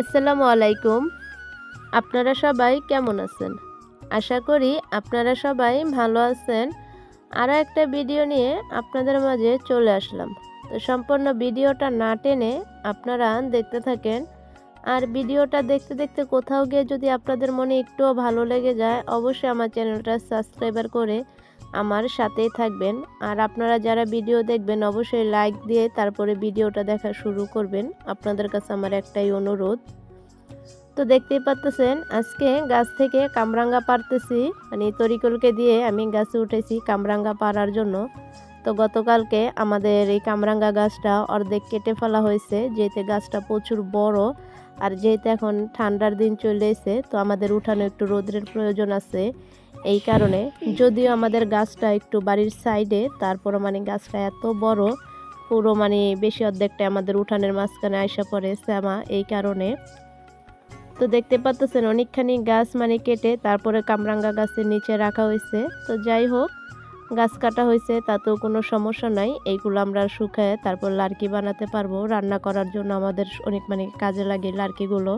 আসসালামু আলাইকুম। আপনারা সবাই কেমন আছেন? আশা করি আপনারা সবাই ভালো আছেন। আরও একটা ভিডিও নিয়ে আপনাদের মাঝে চলে আসলাম। তো সম্পূর্ণ ভিডিওটা না টেনে আপনারা দেখতে থাকেন। আর ভিডিওটা দেখতে দেখতে কোথাও গিয়ে যদি আপনাদের মনে একটুও ভালো লেগে যায়, অবশ্যই আমার চ্যানেলটা সাবস্ক্রাইবার করে আমার সাথেই থাকবেন। আর আপনারা যারা ভিডিও দেখবেন, অবশ্যই লাইক দিয়ে তারপরে ভিডিওটা দেখা শুরু করবেন। আপনাদের কাছে আমার একটাই অনুরোধ। তো দেখতেই পাচ্তেছেন আজকে গাছ থেকে কামরাঙ্গা পারতেছি মানে তরিকুলকে দিয়ে আমি গাছে উঠেছি কামরাঙ্গা পারার জন্য। তো গতকালকে আমাদের এই কামরাঙ্গা গাছটা অর্ধেক কেটে ফেলা হয়েছে, যেহেতু গাছটা প্রচুর বড়। আর যেহেতু এখন ঠান্ডার দিন চলে এসে তো আমাদের উঠানে একটু রোদ্রের প্রয়োজন আছে। এই কারণে যদিও আমাদের গাছটা একটু বাড়ির সাইডে, তারপরও মানে গাছটা এত বড়, পুরো মানে বেশি অর্ধেকটা আমাদের উঠানের মাঝখানে আইসা পড়ে শ্যামা এই কারণে। তো দেখতে পাচ্ছেন অনেকখানি গাছ মানে কেটে তারপরে কামরাঙ্গা গাছের নিচে রাখা হয়েছে। তো যাই হোক, গাছ কাটা হয়েছে, তাতেও কোনো সমস্যা নাই। এইগুলো আমরা শুকায় তারপর লার্কি বানাতে পারব। রান্না করার জন্য আমাদের অনেক মানে কাজে লাগে লার্কিগুলো।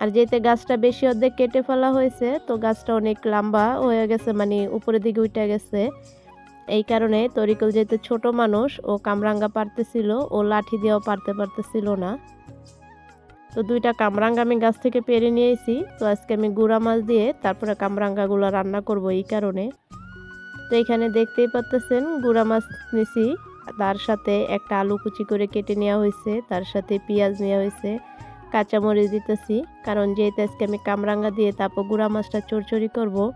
আর যেতে গাছটা বেশি অর্ধেক কেটে ফেলা হয়েছে, তো গাছটা অনেক লম্বা হয়ে গেছে মানে উপরের দিকে উঠে গেছে। এই কারণে তরিকুল যেহেতু ছোট মানুষ, ও কামরাঙ্গা পারতেছিল, ও লাঠি দিয়েও পারতে পারতেছিল না। তো দুইটা কামরাঙ্গা আমি গাছ থেকে পেরে নিয়েছি, তো আজকে আমি গুঁড়া মাছ দিয়ে তারপরে কামরাঙ্গাগুলো রান্না করব এই কারণে। তো এখানে দেখতেই পাচ্তেছেন গুঁড়া মাছ নিছি, তার সাথে একটা আলু কুচি করে কেটে নেওয়া হয়েছে, তার সাথে পেঁয়াজ নেওয়া হয়েছে। কাঁচামরিচ দিতেছি। কারণ যেহেতু আজকে আমি কামরাঙ্গা দিয়ে তারপর গুঁড়া মাছটা চড়চড়ি করব,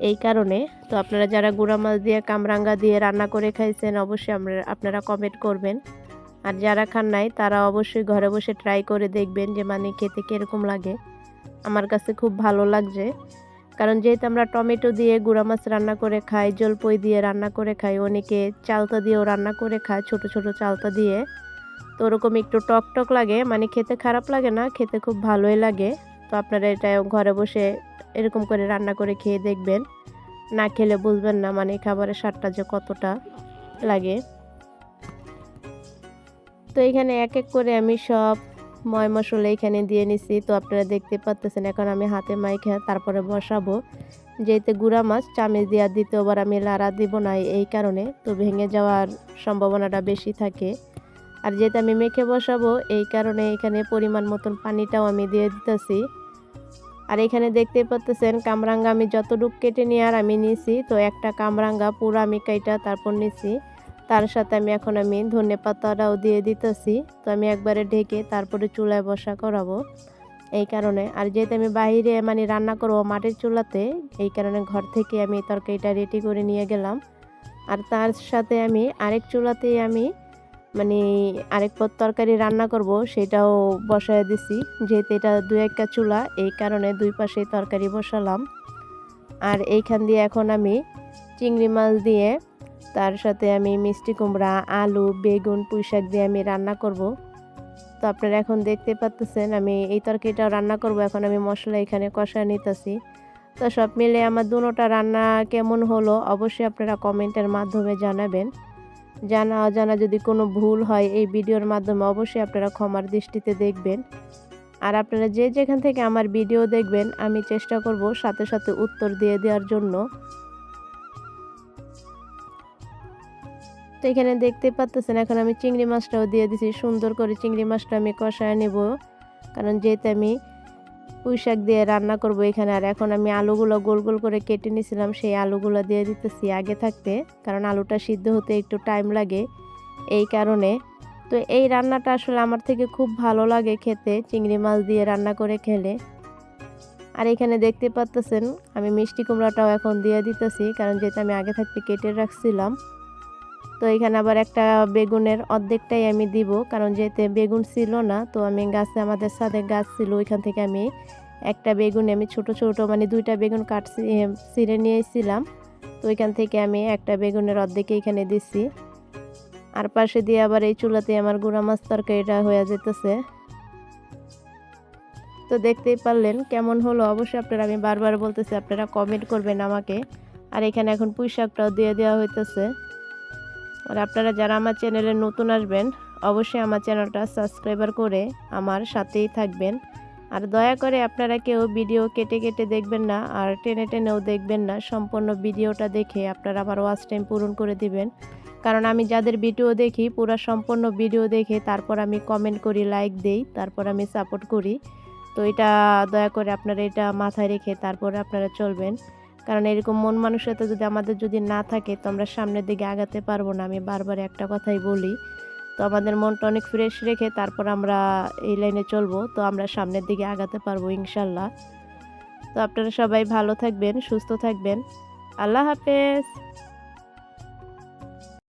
এই কারণে। তো আপনারা যারা গুঁড়া মাছ দিয়ে কামরাঙ্গা দিয়ে রান্না করে খাইছেন, অবশ্যই আমরা, আপনারা কমেন্ট করবেন। আর যারা খান নাই, তারা অবশ্যই ঘরে বসে ট্রাই করে দেখবেন যে মানে খেতে কীরকম লাগে। আমার কাছে খুব ভালো লাগছে। কারণ যেহেতু আমরা টমেটো দিয়ে গুঁড়া মাছ রান্না করে খাই, জলপই দিয়ে রান্না করে খাই, অনেকে চালতা দিয়েও রান্না করে খায়, ছোট ছোট চালতা দিয়ে। তো ওরকম একটু টক টক লাগে মানে খেতে খারাপ লাগে না, খেতে খুব ভালোই লাগে। তো আপনারা এটা ঘরে বসে এরকম করে রান্না করে খেয়ে দেখবেন। না খেলে বুঝবেন না মানে খাবারের স্বাদটা যে কতটা লাগে। তো এখানে এক এক করে আমি সব ময় মশলা এখানে দিয়ে নিছি। তো আপনারা দেখতে পাচ্তেছেন, এখন আমি হাতে মাইখে তারপরে বসাবো। যেহেতু গুঁড়া মাছ, চামিচ দেওয়া দ্বিতীয়বার আমি লাড়া দিব না এই কারণে। তো ভেঙে যাওয়ার সম্ভাবনাটা বেশি থাকে। আর যেহেতু আমি মেখে বসাবো, এই কারণে এখানে পরিমাণ মতন পানিটাও আমি দিয়ে দিতেছি। আর এখানে দেখতে পাচ্তেছেন, কামরাঙ্গা আমি যতটুক কেটে নিয়ে আর আমি নিছি, তো একটা কামরাঙ্গা পুরো আমি কাইটা তারপর নিছি। তার সাথে আমি এখন আমি ধনে পাতাটাও দিয়ে দিতেছি, তো আমি একবারে ঢেকে তারপরে চুলায় বসা করাবো। এই কারণে, আর যেহেতু আমি বাইরে মানে রান্না করব মাটির চুলাতে, এই কারণে ঘর থেকে আমি তরকারিটা রেডি করে নিয়ে গেলাম। আর তার সাথে আমি আরেক চুলাতেই আমি মানে আরেক পদ তরকারি রান্না করব, সেটাও বসায় দিছি। যেহেতু এটা দু একটা চুলা, এই কারণে দুই পাশে তরকারি বসালাম। আর এইখান দিয়ে এখন আমি চিংড়ি মাছ দিয়ে, তার সাথে আমি মিষ্টি কুমড়া, আলু, বেগুন পুঁইশাক দিয়ে আমি রান্না করব। তো আপনারা এখন দেখতে পাচ্তেছেন, আমি এই তরকারিটাও রান্না করব, এখন আমি মশলা এখানে কষায় নিতেছি। তো সব মিলে আমার দুটোটা রান্না কেমন হলো, অবশ্যই আপনারা কমেন্টের মাধ্যমে জানাবেন। জানা অজানা যদি কোনো ভুল হয় এই ভিডিওর মাধ্যমে অবশ্যই আপনারা ক্ষমার দৃষ্টিতে দেখবেন। আর আপনারা যে যেখান থেকে আমার ভিডিও দেখবেন, আমি চেষ্টা করব সাথে সাথে উত্তর দিয়ে দেওয়ার জন্য। তো এখানে দেখতে পাচ্তেছেন, এখন আমি চিংড়ি মাছটাও দিয়ে দিছি। সুন্দর করে চিংড়ি মাছটা আমি কষায় নেব। কারণ যেহেতু আমি পুঁই শাক দিয়ে রান্না করব এখানে। আর এখন আমি আলুগুলো গোল গোল করে কেটে নিয়েছিলাম, সেই আলুগুলো দিয়ে দিতেছি আগে থাকতে, কারণ আলুটা সিদ্ধ হতে একটু টাইম লাগে এই কারণে। তো এই রান্নাটা আসলে আমার থেকে খুব ভালো লাগে খেতে, চিংড়ি মাছ দিয়ে রান্না করে খেলে। আর এখানে দেখতে পাচ্তেছেন আমি মিষ্টি কুমড়াটাও এখন দিয়ে দিতেছি, কারণ যেটা আমি আগে থাকতে কেটে রাখছিলাম তো এখানে আবার একটা বেগুনের অর্ধেকটাই আমি দিব, কারণ যেতে বেগুন ছিল না, তো আমি গাছে, আমাদের সাথে গাছ ছিল, ওইখান থেকে আমি একটা বেগুন, আমি ছোট ছোট মানে দুইটা বেগুন কাটছি ছিঁড়ে নিয়েছিলাম। তো ওইখান থেকে আমি একটা বেগুনের অর্ধেকে এখানে দিচ্ছি আর পাশে দিয়ে আবার এই চুলাতে আমার গুঁড়া মাছ তরকারিটা হয়ে যেতেছে। তো দেখতেই পারলেন কেমন হলো, অবশ্যই আপনারা, আমি বারবার বলতেছি, আপনারা কমেন্ট করবেন আমাকে। আর এখানে এখন পুঁই শাকটাও দিয়ে দেওয়া হইতেছে। আর আপনারা যারা আমার চ্যানেলে নতুন আসবেন, অবশ্যই আমার চ্যানেলটা সাবস্ক্রাইবার করে আমার সাথেই থাকবেন। আর দয়া করে আপনারা কেউ ভিডিও কেটে কেটে দেখবেন না আর টেনে টেনেও দেখবেন না, সম্পূর্ণ ভিডিওটা দেখে আপনারা আমার ওয়াচ টাইম পূরণ করে দিবেন। কারণ আমি যাদের ভিডিও দেখি, পুরো সম্পূর্ণ ভিডিও দেখে তারপর আমি কমেন্ট করি লাইক দেই, তারপর আমি সাপোর্ট করি। তো এটা দয়া করে আপনারা এটা মাথায় রেখে তারপরে আপনারা চলবেন। কারণ এরকম মন মানুষতা যদি আমাদের যদি না থাকে, তো আমরা সামনের দিকে আগাতে পারব না। আমি বারবার একটা কথাই বলি, তো আমাদের মনটা অনেক ফ্রেশ রেখে তারপর আমরা এই লাইনে চলবো, তো আমরা সামনের দিকে আগাতে পারব ইনশাল্লাহ। তো আপনারা সবাই ভালো থাকবেন, সুস্থ থাকবেন। আল্লাহ হাফেজ।